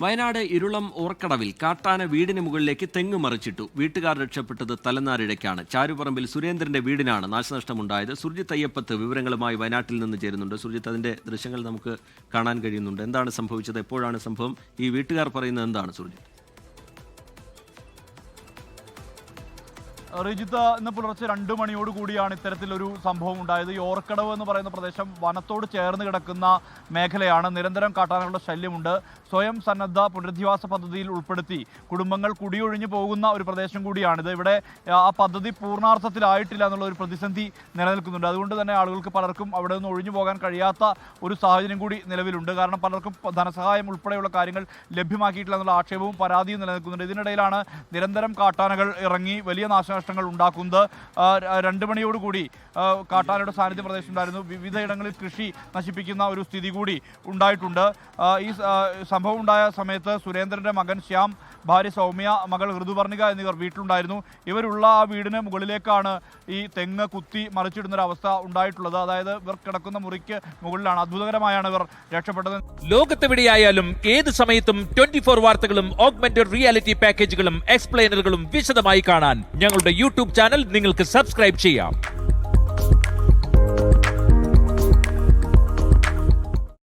വയനാട് ഇരുളം ഓർക്കടവിൽ കാട്ടാന വീടിന് മുകളിലേക്ക് തെങ്ങ് മറിച്ചിട്ടു. വീട്ടുകാർ രക്ഷപ്പെട്ടത് തലനാരിഴയ്ക്കാണ്. ചാരുപറമ്പിൽ സുരേന്ദ്രന്റെ വീടിനാണ് നാശനഷ്ടമുണ്ടായത്. സുർജിത്ത് അയ്യപ്പത്ത് വിവരങ്ങളുമായി വയനാട്ടിൽ നിന്ന് ചേരുന്നുണ്ട്. സുർജിത്ത് അതിന്റെ ദൃശ്യങ്ങൾ നമുക്ക് കാണാൻ കഴിയുന്നുണ്ട്. എന്താണ് സംഭവിച്ചത്? എപ്പോഴാണ് സംഭവം? ഈ വീട്ടുകാർ പറയുന്നത് എന്താണ് സുർജിത്ത്? റിജിത്ത് ഇന്ന് പുലർച്ചെ രണ്ട് മണിയോട് കൂടിയാണ് ഇത്തരത്തിലൊരു സംഭവം ഉണ്ടായത്. ഈ ഓർക്കടവ് എന്ന് പറയുന്ന പ്രദേശം വനത്തോട് ചേർന്ന് കിടക്കുന്ന മേഖലയാണ്. നിരന്തരം കാട്ടാനകളുടെ ശല്യമുണ്ട്. സ്വയം സന്നദ്ധ പുനരധിവാസ പദ്ധതിയിൽ ഉൾപ്പെടുത്തി കുടുംബങ്ങൾ കുടിയൊഴിഞ്ഞു പോകുന്ന ഒരു പ്രദേശം കൂടിയാണിത്. ഇവിടെ ആ പദ്ധതി പൂർണാർത്ഥത്തിലായിട്ടില്ല എന്നുള്ള ഒരു പ്രതിസന്ധി നിലനിൽക്കുന്നുണ്ട്. അതുകൊണ്ട് തന്നെ ആളുകൾക്ക് പലർക്കും അവിടെ നിന്ന് ഒഴിഞ്ഞു പോകാൻ കഴിയാത്ത ഒരു സാഹചര്യം കൂടി നിലവിലുണ്ട്. കാരണം പലർക്കും ധനസഹായം ഉൾപ്പെടെയുള്ള കാര്യങ്ങൾ ലഭ്യമാക്കിയിട്ടില്ല എന്നുള്ള ആക്ഷേപവും പരാതിയും നിലനിൽക്കുന്നുണ്ട്. ഇതിനിടയിലാണ് നിരന്തരം കാട്ടാനകൾ ഇറങ്ങി വലിയ നാശനഷ്ടങ്ങൾ ഉണ്ടാക്കുന്നത്. രണ്ട് മണിയോടുകൂടി കാട്ടാനയുടെ സാന്നിധ്യം വിവിധ ഇടങ്ങളിൽ കൃഷി നശിപ്പിക്കുന്ന ഒരു സ്ഥിതി കൂടി ഉണ്ടായിട്ടുണ്ട്. ഈ സംഭവം ഉണ്ടായ സമയത്ത് സുരേന്ദ്രന്റെ മകൻ ശ്യാം ഭാര്യ സൗമ്യ മകൾ ഋതുപർണിക എന്നിവർ വീട്ടിലുണ്ടായിരുന്നു. ഇവരുള്ള ആ വീടിന് മുകളിലേക്കാണ് ഈ തെങ്ങ് കുത്തി മറിച്ചിടുന്നൊരവസ്ഥ ഉണ്ടായിട്ടുള്ളത്. അതായത് ഇവർ കിടക്കുന്ന മുറിക്ക് മുകളിലാണ്. അത്ഭുതകരമായാണ് ഇവർ രക്ഷപ്പെട്ടത്. ലോകത്തെവിടെയായാലും ഏത് സമയത്തും ട്വന്റി ഫോർ വാർത്തകളും ഓഗ്മെന്റഡ് റിയാലിറ്റി പാക്കേജുകളും എക്സ്പ്ലെയിനറുകളും വിശദമായി കാണാൻ ഞങ്ങളുടെ യൂട്യൂബ് ചാനൽ നിങ്ങൾക്ക് സബ്സ്ക്രൈബ് ചെയ്യാം.